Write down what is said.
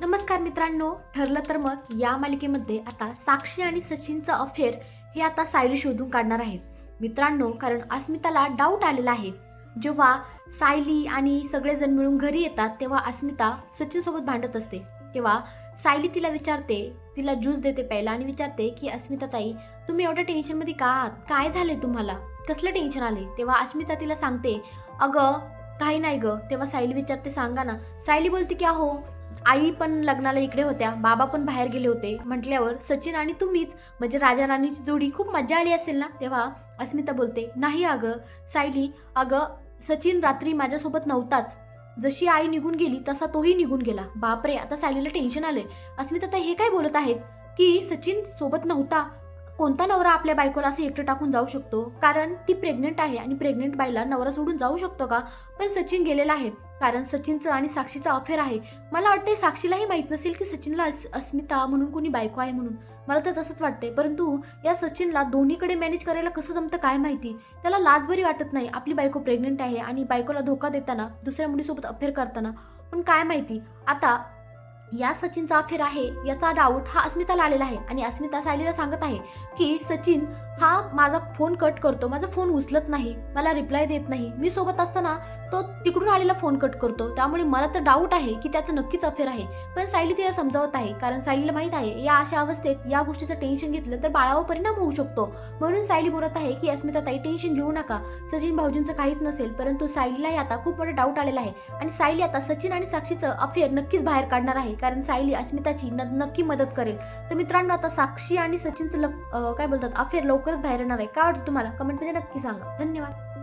नमस्कार मित्रांनो ठरलं तर मग या मालिकेमध्ये आता साक्षी आणि सचिनचं अफेअर हे आता सायली शोधून काढणार आहे. मित्रांनो कारण अस्मिताला डाऊट आलेला आहे. जेव्हा सायली आणि सगळेजण मिळून घरी येतात तेव्हा अस्मिता सचिनसोबत भांडत असते. तेव्हा सायली तिला विचारते तिला ज्यूस देते प्यायला आणि विचारते की अस्मिता ताई तुम्ही एवढ्या टेन्शनमध्ये का आहात? काय झाले तुम्हाला? कसलं टेन्शन आले तेव्हा अस्मिता तिला सांगते अगं काही नाही ग. तेव्हा सायली विचारते सांगा ना. सायली बोलते की अहो आई पण लग्नाला इकडे होत्या बाबा पण बाहेर गेले होते. म्हटल्यावर सचिन आणि तुम्हीच म्हणजे राजा राणीची जोडी खूप मजा आली असेल ना? तेव्हा अस्मिता बोलते नाही अगं सायली अगं सचिन रात्री माझ्यासोबत नव्हताच. जशी आई निघून गेली तसा तोही निघून गेला. बापरे आता सायलीला टेन्शन आले अस्मिता हे काय बोलत आहेत? की सचिन सोबत नव्हता? कोणता नवरा आपल्या बायकोला असं एकटं टाकून जाऊ शकतो? कारण ती प्रेग्नेंट आहे आणि प्रेग्नेंट बाईला नवरा सोडून जाऊ शकतो का? पण सचिन गेलेला आहे. कारण सचिनचं आणि साक्षीचं अफेअर आहे. मला वाटते साक्षीलाही माहीत नसेल की सचिनला अस्मिता म्हणून कोणी बायको आहे म्हणून. मला तर तसंच वाटतंय. परंतु या सचिनला दोन्हीकडे मॅनेज करायला कसं जमतं काय माहिती? त्याला लाज बरी वाटत नाही. आपली बायको प्रेग्नेंट आहे आणि बायकोला धोका देताना दुसऱ्या मुलीसोबत अफेअर करताना. पण काय माहिती? आता या सचिनचा अफेअर आहे याचा डाऊट हा अस्मिताला आलेला आहे आणि अस्मिता सायलीला सांगत आहे की सचिन हा माझा फोन कट करतो. माझा फोन उचलत नाही. मला रिप्लाय देत नाही. मी सोबत असताना तो तिकडून आलेला फोन कट करतो. त्यामुळे मला तर डाऊट आहे की त्याचं नक्कीच अफेअर आहे. पण सायली तिला समजावत आहे कारण सायलीला माहीत आहे या अशा अवस्थेत या गोष्टीचं टेन्शन घेतलं तर बाळावर परिणाम होऊ शकतो. म्हणून सायली बोलत आहे की अस्मिता ताई टेन्शन घेऊ नका. सचिन भाऊजींचं काहीच नसेल परंतु सायलीलाही आता खूप मोठा डाऊट आलेला आहे आणि सायली आता सचिन आणि साक्षीचं अफेअर नक्कीच बाहेर काढणार आहे. कारण सायली अस्मिताची न- नक्की मदत करेल. तर मित्रांनो आता साक्षी आणि सचिनचं लप- काय बोलतात अफेअर लवकरच बाहेर येणार आहे. काय वाटतं तुम्हाला? कमेंटमध्ये नक्की सांगा. धन्यवाद.